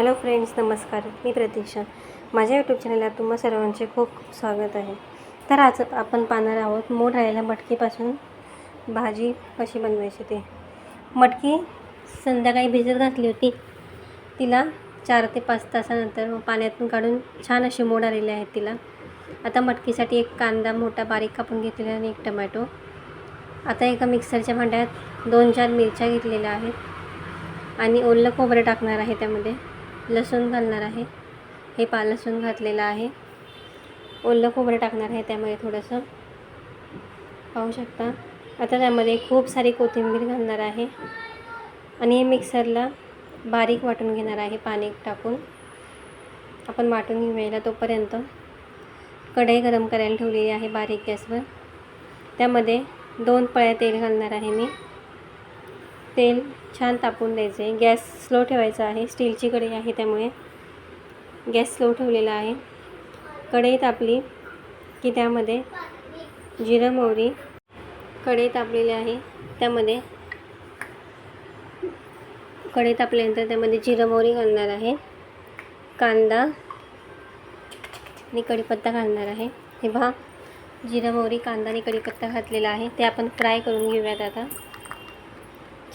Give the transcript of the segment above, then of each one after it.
Hello friends नमस्कार. मी प्रतीक्षा. माझ्या YouTube चॅनलला तुम्हा सर्वांचे खूप खूप स्वागत आहे. तर आज आपण पाहणार आहोत मोड राहिलेल्या मटकीपासून भाजी कशी बनवायची ते. मटकी संध्याकाळी भिजत घातली होती. तिला चार ते पाच तासानंतर पाण्यातून काढून छान असे मोड आलेले आहेत तिला. आता मटकीसाठी एक कांदा मोठा बारीक कापून घेतलेला आणि एक टमॅटो. आता एका मिक्सरच्या भांड्यात दोन चार मिरच्या घेतलेल्या आहेत. आणि ओलं खोबरं टाकणार आहे त्यामध्ये. लसूण घालणार आहे. हे पा लसूण घातलेलं आहे. ओलं खोबरं टाकणार आहे त्यामध्ये थोडंसं. पाहू शकता. आता त्यामध्ये खूप सारी कोथिंबीर घालणार आहे. आणि हे मिक्सरला बारीक वाटून घेणार आहे पाणी टाकून. आपण वाटून घेऊया तोपर्यंत. कढई गरम करायला ठेवलेली आहे बारीक गॅसवर. त्यामध्ये दोन पळ्या तेल घालणार आहे मी. तेल छान तापून द्यायचं. आहे गॅस स्लो ठेवायचा आहे. स्टीलची कढई आहे त्यामुळे. गॅस स्लो ठेवलेला आहे. कढई तापली की त्यामध्ये जिरं मोहरी कढई तापलेली आहे. त्यामध्ये कढई तापल्यानंतर त्यामध्ये जिरं मोहरी घालणार आहे. कांदा आणि कढीपत्ता घालणार आहे. हे पहा. जिरं मोहरी कांदा आणि कढीपत्ता घातलेला आहे. ते आपण फ्राय करून घेऊयात आता.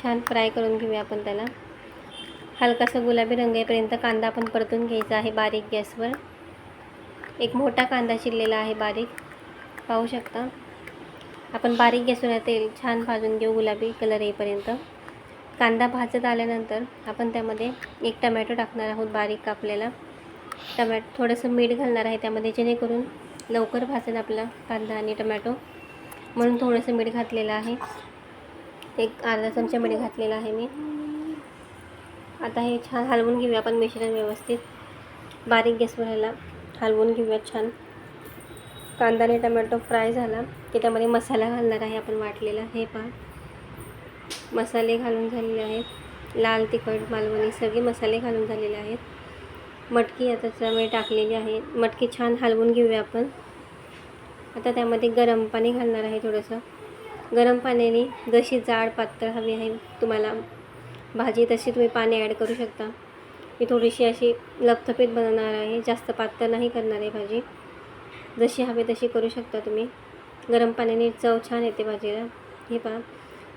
छान फ्राय करून घेऊया आपण त्याला. हलकासा गुलाबी रंग येईपर्यंत कांदा आपण परतून घ्यायचा आहे बारीक गॅसवर. एक मोठा कांदा चिरलेला आहे बारीक. पाहू शकता? आपण बारीक गॅसवर तेल छान भाजून घेऊ गुलाबी कलर येईपर्यंत. कांदा भाजत आल्यानंतर आपण त्यामध्ये एक टमॅटो टाकणार आहोत बारीक कापलेला. टमॅटो थोडंसं मीठ घालणार आहे त्यामध्ये जेणेकरून लवकर भाजेल आपला कांदा आणि टमॅटो. म्हणून थोडंसं मीठ घातलेलं आहे. एक अर्धा चमच्यामध्ये घातलेला आहे मी. आता हे छान हलवून घेऊया आपण मिश्रण व्यवस्थित. बारीक गॅसवर ह्याला हलवून घेऊया छान. कांदा आणि टमॅटो फ्राय झाला की त्यामध्ये मसाला घालणार आहे आपण वाटलेला. हे पहा. मसाले घालून झालेले आहेत. लाल तिखट मालवणी सगळे मसाले घालून झालेले आहेत. मटकी आता त्यामध्ये टाकलेली आहे. मटकी छान हलवून घेऊया आपण. आता त्यामध्ये गरम पाणी घालणार आहे थोडंसं. गरम पाण्याने जशी जाड पातळ हवी आहे तुम्हाला भाजी तशी तुम्ही पाणी ॲड करू शकता. मी थोडीशी अशी लपथपीत बनवणार आहे जास्त पातळ नाही करणार आहे भाजी. जशी हवी तशी करू शकता तुम्ही. गरम पाण्याने चव छान येते भाजीला. हे पहा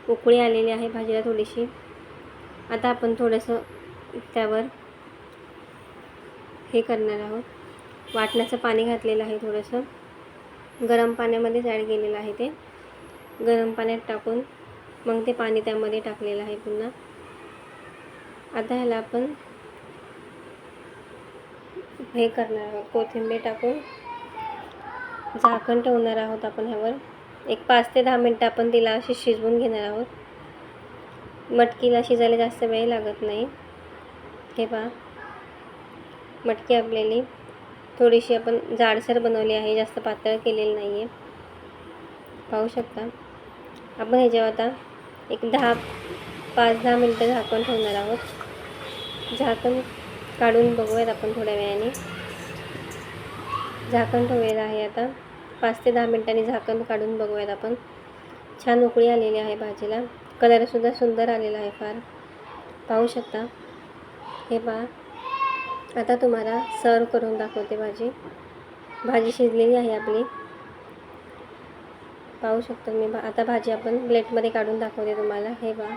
उकळी आलेली आहे भाजीला थोडीशी. आता आपण थोडंसं त्यावर हे करणार आहोत. वाटण्याचं पाणी घातलेलं आहे थोडंसं. गरम पाण्यामध्येच ॲड केलेलं आहे ते. गरम पाण्यात टाकून मग ते पाणी त्यामध्ये टाकलेलं आहे पुन्हा. आता ह्याला आपण हे करणार आहोत कोथिंबीर टाकून. झाकण ठेवणार आहोत आपण ह्यावर. एक पाच ते दहा मिनटं आपण तिला अशी शिजवून घेणार आहोत. मटकीला शिजायला जास्त वेळ लागत नाही. हे पहा. मटकी आपल्याली थोडीशी आपण जाडसर बनवली आहे जास्त पातळ केलेली नाही आहे पाहू शकता. आपण ह्याच्यावर आता एक दहा पाच दहा मिनटं झाकण ठेवणार आहोत. झाकण काढून बघूयात आपण थोड्या वेळाने. झाकण ठेवलेलं आहे आता. पाच ते दहा मिनटांनी झाकण काढून बघूयात आपण. छान उकळी आलेली आहे भाजीला. कलरसुद्धा सुंदर आलेला आहे फार. पाहू शकता. हे पहा. आता तुम्हाला सर्व करून दाखवते भाजी. भाजी शिजलेली आहे आपली. पाहू शकतो मी. भा आता भाजी आपण प्लेटमध्ये काढून दाखवते तुम्हाला. हे बा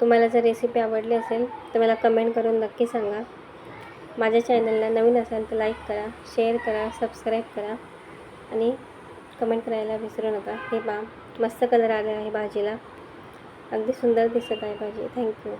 तुम्हाला जर रेसिपी आवडली असेल तर मला कमेंट करून नक्की सांगा. माझ्या चॅनलला नवीन असाल तर लाईक करा शेअर करा सबस्क्राईब करा. आणि कमेंट करायला विसरू नका. हे बा मस्त कलर आला आहे भाजीला. अगदी सुंदर दिसत आहे भाजी. थँक्यू